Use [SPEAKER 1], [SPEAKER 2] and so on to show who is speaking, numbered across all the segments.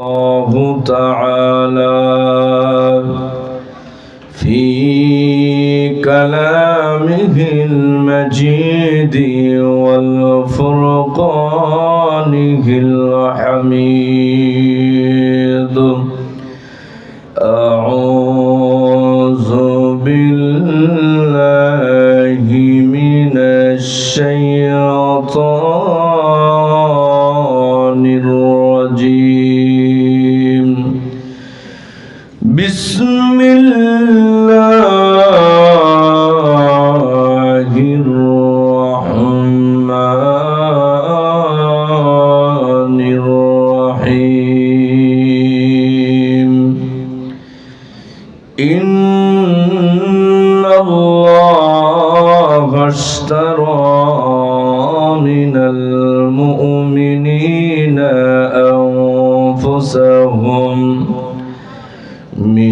[SPEAKER 1] الله تعالى في كلامه المجيد والفرقانه So.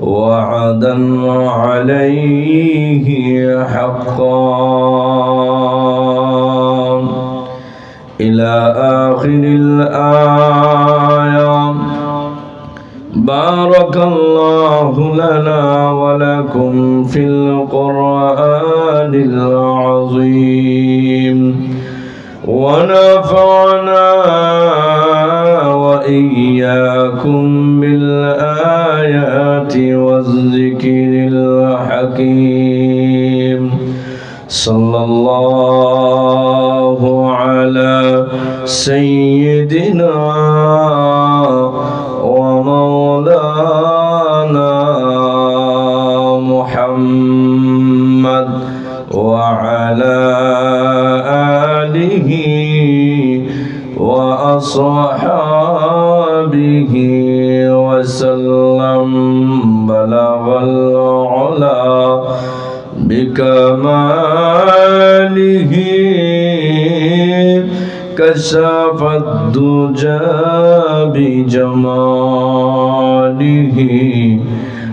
[SPEAKER 1] وعدا عليه حقا. إلى آخر الآية. بارك الله لنا ولكم في القرآن العظيم. ونفعنا وإياكم والذكر الحكيم. صلى الله على سيدنا العلا بكماله. كشف الدجى بجماله.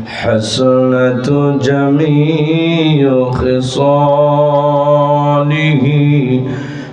[SPEAKER 1] حسنة جميع خصاله.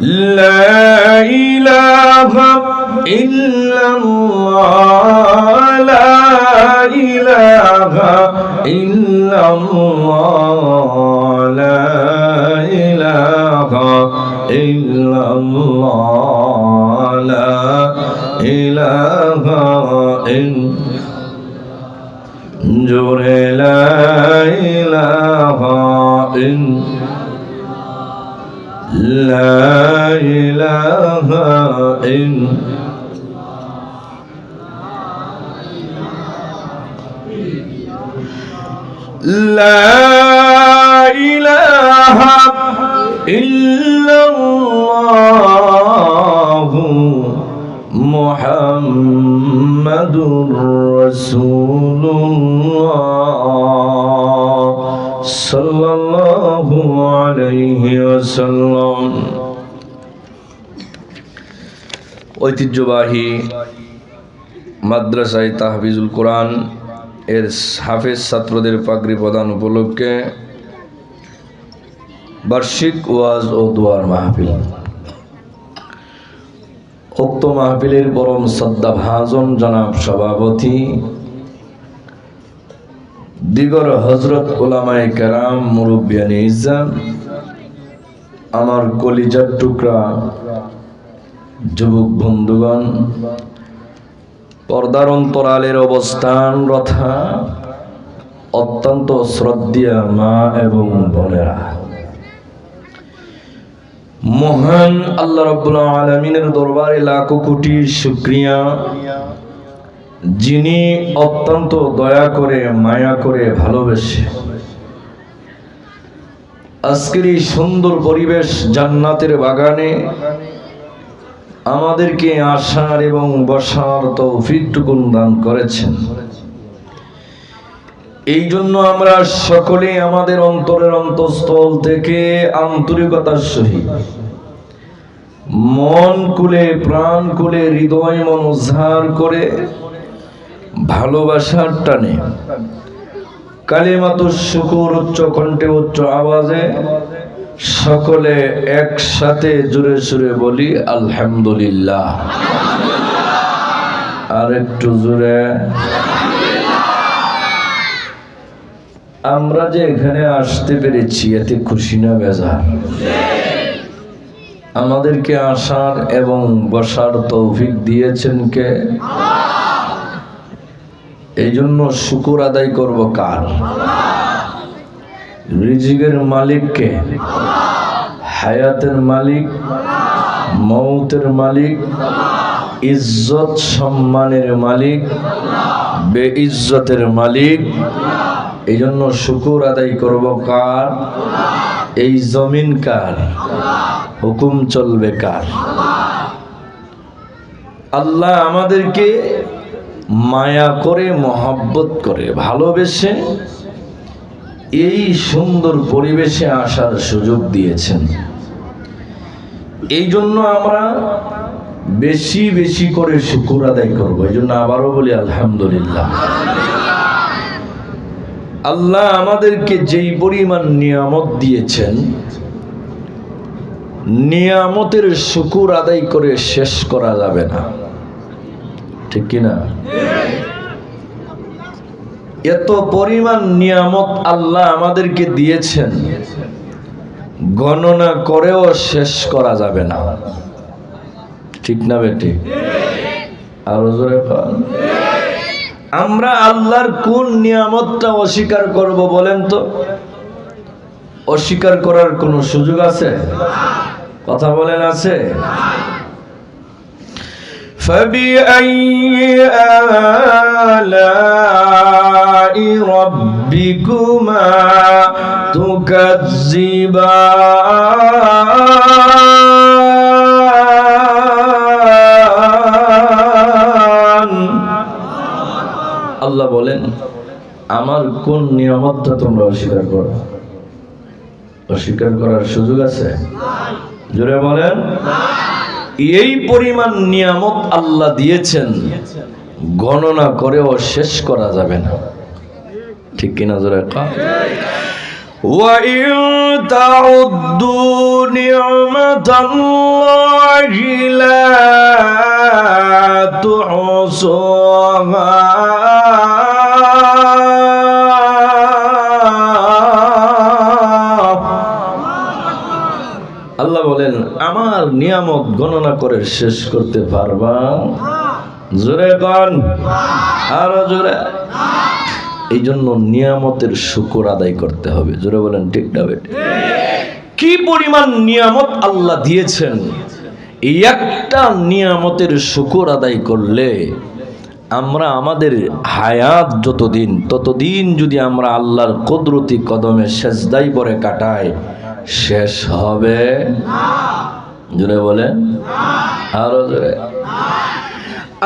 [SPEAKER 1] لا إله إلا الله. لا إله إلا الله. لا إله إلا الله. لا إله إلا جور لا إله إلا لا إله إلا لا إله إلا الله محمد رسول ঐতিহ্যবাহী মাদ্রাসায় তাহফিজুল কোরআন এর হাফেজ ছাত্রদের পাগড়ি প্রদান উপলক্ষে বার্ষিক ওয়াজ ও দোয়ার মাহফিল। উক্ত মাহফিলের পরম শ্রদ্ধা ভাজন জনাব সভাপতি দিগর হজরত ওলামায় কেরাম মুরব্বিয়ানি ইজাম আমার কলিজার টুকরা যুবক বন্ধুগণ, পর্দার অন্তরালের অবস্থান রথা অত্যন্ত শ্রদ্ধা মা এবং বোনেরা। মহান আল্লাহ রব্বুল আলমিনের দরবারে লাখো কোটি শুক্রিয়া। যিনি অত্যন্ত দয়া করে, মায়া করে ভালোবেসে আজকের এই সুন্দর পরিবেশ জান্নাতের বাগানে আমাদেরকে আসার এবং বসার তৌফিকটুকুন দান করেছেন। এই জন্য আমরা সকলে আমাদের অন্তরের অন্তঃস্থল থেকে আন্তরিকতার সহিত মন কুলে প্রাণ কুলে হৃদয় মন উদ্ধার করে ভালোবাসার টানে কালিমাত শুকুর উচ্চ কণ্ঠে উচ্চ আওয়াজে সকলে একসাথে জুড়ে সুরে বলি, আলহামদুলিল্লাহ। আর একটু জুড়ে আমরা যে এখানে আসতে পেরেছি, এতে খুশি না বেজার। আমাদেরকে আসার এবং বসার তৌফিক দিয়েছেন কে? এই জন্য শুকুর আদায় করব কার? রিজিকের মালিককে, হায়াতের মালিক, মৌতের মালিক, ইজ্জত সম্মানের মালিক বে ইজ্জতের মালিক। এই জন্য শুকুর আদায় করব কার? এই জমিন কার? হুকুম চলবে কার? আল্লাহ আমাদেরকে মায়া করে, মহাব্বত করে, ভালোবেসে এই সুন্দর পরিবেশে আসার সুযোগ দিয়েছেন। এই জন্য আমরা বেশি বেশি করে শুকুর আদায় করব। এই জন্য আবারও বলি, আলহামদুলিল্লাহ। আল্লাহ আমাদেরকে যেই পরিমাণ নিয়ামত দিয়েছেন, নিয়ামতের শুকুর আদায় করে শেষ করা যাবে না। ঠিক কিনা? এত পরিমাণ নিয়ামত আল্লাহ আমাদেরকে দিয়েছেন, গণনা করেও শেষ করা যাবে না। ঠিক না বেটি? আমরা আল্লাহর কোন নিয়ামতটা অস্বীকার করব বলেন তো? অস্বীকার করার কোনো সুযোগ আছে? কথা বলেন আছে? فبأي آلاء ربكما تكذبان আল্লাহ বলেন আমার কোন নিয়ামতটা তোমরা অস্বীকার করো অস্বীকার করার সুযোগ আছে জোরে বলেন এই পরিমাণ নিয়ামত আল্লাহ দিয়েছেন গণনা করেও শেষ করা যাবে না ঠিক কিনা জোরে কা وَإِن تَعُدُّوا نِعْمَةَ اللَّهِ لَا تُحْصُوهَا আমার নিয়ামত গণনা করে শেষ করতে পারবা? জোরে কন। আরও জোরে। এই জন্য নিয়ামতের শুকর আদায় করতে হবে। জোরে বলেন, ঠিক না কি পরিমাণ নিয়ামত আল্লাহ দিয়েছেন? একটা নিয়ামতের শুকর আদায় করলে আমরা আমাদের হায়াত যতদিন, ততদিন যদি আমরা আল্লাহর কদরতি কদমে সেজদাই পরে কাটাই, শেষ হবে। জোরে বলে আরো জোরে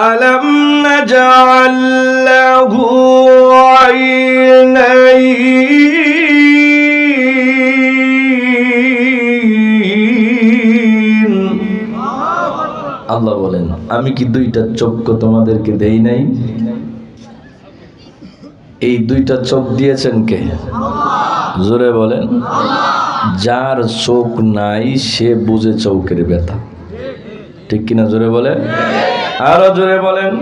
[SPEAKER 1] ألم نجعل له عينين আল্লাহ বলেন আমি কি দুইটা চোখ তোমাদেরকে দেই নাই এই দুইটা চোখ দিয়েছেন কে জোরে বলেন যার চোখ নাই, সে বুঝে চৌকের ব্যথা। ঠিক কিনা জোরে বলে আরও জোরে বলেন।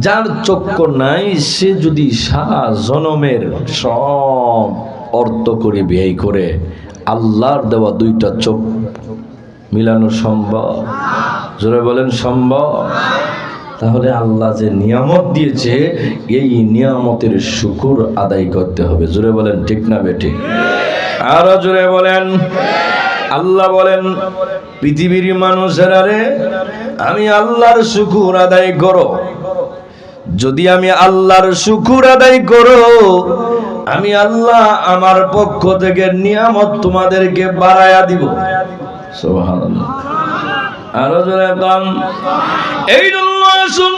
[SPEAKER 1] যার চক্ষ নাই, সে যদি সারা জনমের সব অর্থ করে ব্যয় করে, আল্লাহর দেওয়া দুইটা চোখ মিলানো সম্ভব? জোরে বলেন, সম্ভব? তাহলে আল্লাহ যে নিয়ামত দিয়েছে, এই নিয়ামতের শুকুর আদায় করতে হবে। জোরে বলেন, ঠিক না বেটি আরও জোরে বলেন। আল্লাহ বলেন, পৃথিবীর মানুষেরা রে, আমি আল্লাহর শুকুর আদায় করো। যদি আমি আল্লাহর শুকুর আদায় করো, আমি আল্লাহ আমার পক্ষ থেকে নিয়ামত তোমাদেরকে বাড়ায়া দিব। সুবহানাল্লাহ। আরও জোরে এই জন্য আসুন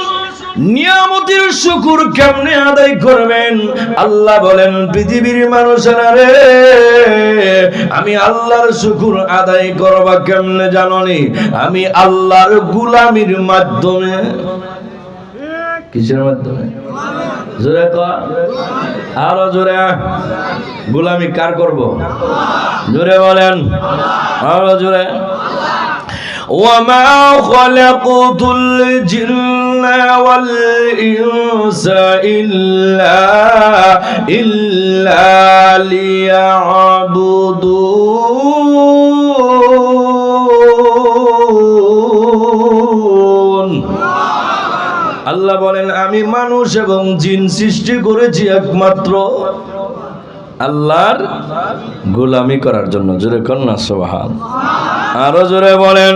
[SPEAKER 1] নিয়ামতের শুকুর কেমনে আদায় করবেন? আল্লাহ বলেন, পৃথিবীর মানুষেরা রে, আমি আল্লাহর শুকুর আদায় করবা কেমনে আমি আল্লাহর গুলামির মাধ্যমে। কিসের মাধ্যমে? জোরে আরও জোরে। গুলামি কার করব? জোরে বলেন। আরও জোরে। ওয়ামা খলাকুতুল জিন والإنس إلا إلا ليعبدون আল্লাহ বলেন আমি মানুষ এবং জিন সৃষ্টি করেছি একমাত্র আল্লাহর গোলামি করার জন্য জোরে কন্যা সোহান আরো জোরে বলেন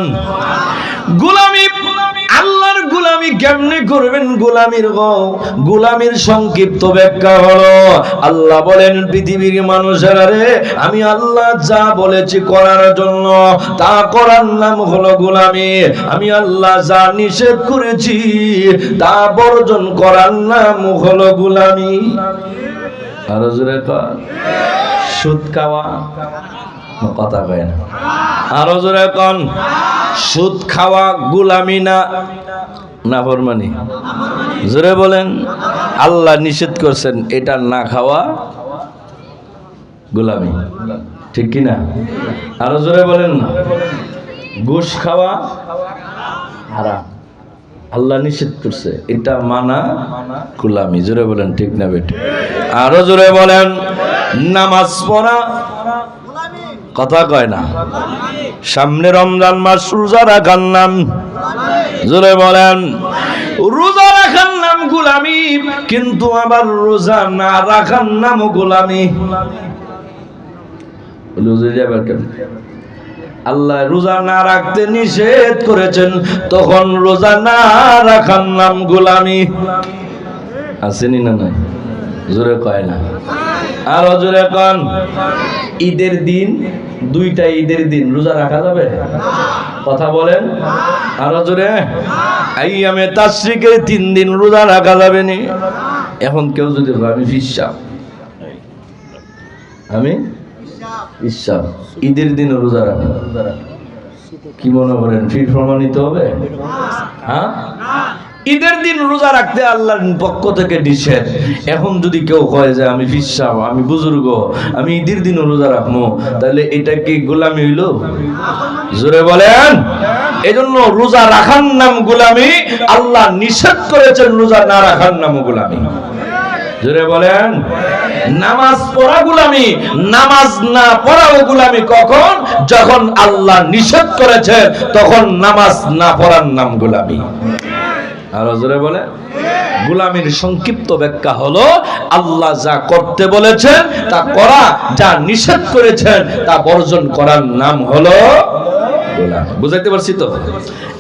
[SPEAKER 1] গোলামি আল্লাহর গোলামি কেমনে করবেন গোলামির গোলামির সংক্ষিপ্ত ব্যাখ্যা হলো, আল্লাহ বলেন, পৃথিবীর মানুষেরা রে, আমি আল্লাহ যা বলেছি করার জন্য, তা করার নাম হলো গোলামি। আমি আল্লাহ যা নিষেধ করেছি, তা বর্জন করার নাম হলো গোলামি। সুদ খাওয়া কথা কয় না। আরও জোরে কন। সুদ খাওয়া গুলামি না না ফরমানি? জোরে বলেন, আল্লাহ নিষেধ করছেন এটা না খাওয়া গুলামি। ঠিক কি না? আরও জোরে বলেন না। খাওয়া হারাম। আল্লাহ নিষেধ করছে, এটা মানা গুলামি। জোরে বলেন, ঠিক না বেটে আরও জোরে বলেন, নামাজ পড়া কথা কয় না। সামনে রমজান মাস, রোজা রাখার নাম জোরে বলেন, রোজা রাখার নাম গুলামি, কিন্তু আবার রোজা না রাখার নাম গোলামি। আল্লাহ রোজা না রাখতে নিষেধ করেছেন, তখন রোজা না রাখার নাম গোলামি। আসেনি না নাই? জোরে কয় না। আর জোরে কন। ঈদের দিন দুইটা ঈদের দিন রোজা রাখা যাবে? কথা বলেন। আর জোরে। এই আমি তাশ্রিকের তিন দিন রোজা রাখা যাবে নি? এখন কেউ যদি আমি ফিসাব আমি ইসাব ঈদের দিন রোজা রাখা। কি মনে করেন, ফির প্রমাণিত হবে? হ্যাঁ? ঈদের দিন রোজা রাখতে আল্লাহর পক্ষ থেকে নিষেধ। এখন যদি কেউ কয় যে আমি বিশ্বাস, আমি বুজুর্গ, আমি ঈদের দিন রোজা রাখব, তাহলে এটা কি গোলামি হইল? জোরে বলেন। এজন্য রোজা রাখার নাম গোলামি, আল্লাহ নিষেধ করেছেন রোজা না রাখার নাম গোলামি। জোরে বলেন। নামাজ পড়া গুলামি, নামাজ না পড়াও গুলামি কখন? যখন আল্লাহ নিষেধ করেছেন, তখন নামাজ না পড়ার নাম গুলামি। আর জোরে বলে। গুলামির সংক্ষিপ্ত ব্যাখ্যা হলো, আল্লাহ যা করতে বলেছেন, তা করা, যা নিষেধ করেছেন, তা বর্জন করার নাম হলো গোলামি। বুঝাইতে পারছি তো?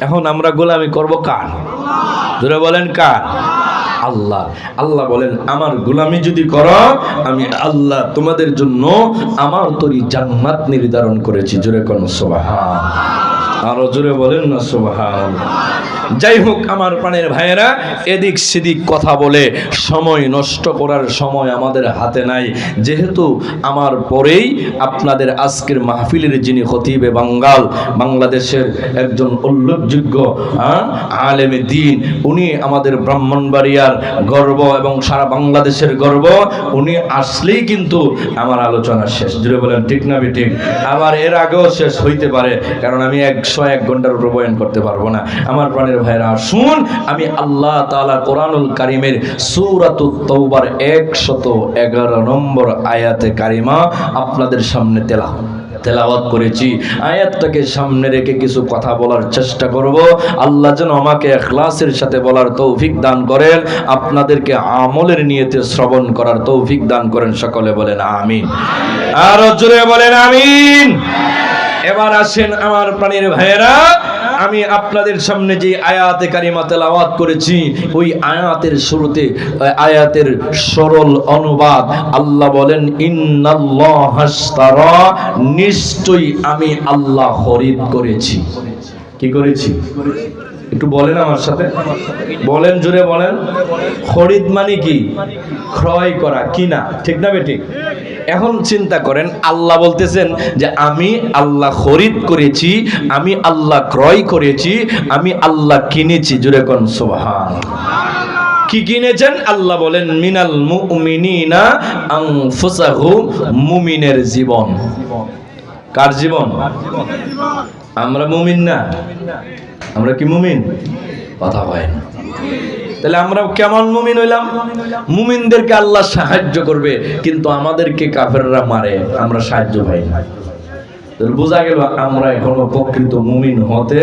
[SPEAKER 1] এখন আমরা গোলামি করব কার? জোরে বলেন কার? আল্লাহ। আল্লাহ বলেন, আমার গোলামি যদি করো, আমি আল্লাহ তোমাদের জন্য আমার তরি জান্নাত নির্ধারণ করেছি। জোরে কোন, সোবাহান। আরও জোরে বলেন না, সোবাহান। যাই হোক আমার প্রাণের ভাইয়েরা এদিক সেদিক কথা বলে সময় নষ্ট করার সময় আমাদের হাতে নাই। যেহেতু আমার পরেই আপনাদের আজকের মাহফিলের যিনি খতিবে বাঙ্গাল বাংলাদেশের একজন উল্লেখযোগ্য আহ, আলেমে দিন উনি আমাদের ব্রাহ্মণবাড়িয়ার গর্ব এবং সারা বাংলাদেশের গর্ব উনি আসলেই কিন্তু আমার আলোচনা শেষ। জুড়ে বলেন ঠিক না ঠিক আবার এর আগেও শেষ হইতে পারে কারণ আমি একশো এক ঘণ্টার উপর বয়ন করতে পারব না। আমার প্রাণের ভাইরা শুন আমি আল্লাহ তাআলা কোরআনুল কারিমের সূরাতুত তওবার 111 নম্বর আয়াতে কারিমা আপনাদের সামনে তেলাওয়াত তেলাওয়াত করেছি। আয়াতটাকে সামনে রেখে কিছু কথা বলার চেষ্টা করব। আল্লাহ যেন আমাকে এখলাসের সাথে বলার তৌফিক দান করেন, আপনাদেরকে আমলের নিয়তে শ্রবণ করার তৌফিক দান করেন, সকলে বলেন আমিন। আর জোরে বলেন আমিন। এবার আসেন আমার প্রাণীর ভাইয়েরা, আমি আপনাদের সামনে যে আয়াতে কারিমা তেলাওয়াত করেছি, ওই আয়াতের শুরুতে, আয়াতের সরল অনুবাদ আল্লাহ বলেন ইন্নাল্লাহাশতারা নিশ্চয়ই আমি আল্লাহ খরিদ করেছি। কি করেছি? একটু বলেন আমার সাথে। বলেন জুড়ে বলেন। খরিদ মানে কি? ক্রয় করা, কিনা, ঠিক না বেঠিক? এখন চিন্তা করেন, আল্লাহ বলতেছেন যে আমি আল্লাহ খরিদ করেছি, আমি আল্লাহ ক্রয় করেছি, আমি আল্লাহ কিনেছি। জোরে কোন সোহান কি কিনেছেন? আল্লাহ বলেন, মিনাল মুমিনিনা আনফুসাহুম মুমিনের জীবন। কার জীবন? আমরা মুমিন না। আমরা কি মুমিন? কথা হয় না। তাহলে আমরা কেমন মুমিন হইলাম? মুমিনদেরকে আল্লাহ সাহায্য করবে, কিন্তু আমাদেরকে কাফেররা মারে, আমরা সাহায্য পাই না। বোঝা গেল আমরা এখনও প্রকৃত মুমিন হতে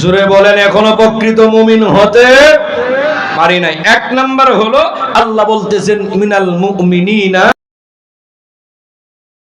[SPEAKER 1] জুড়ে বলেন, এখনও প্রকৃত মুমিন হতে পারি নাই। এক নাম্বার হলো, আল্লাহ বলতেছেন, মিনাল মুমিনিনা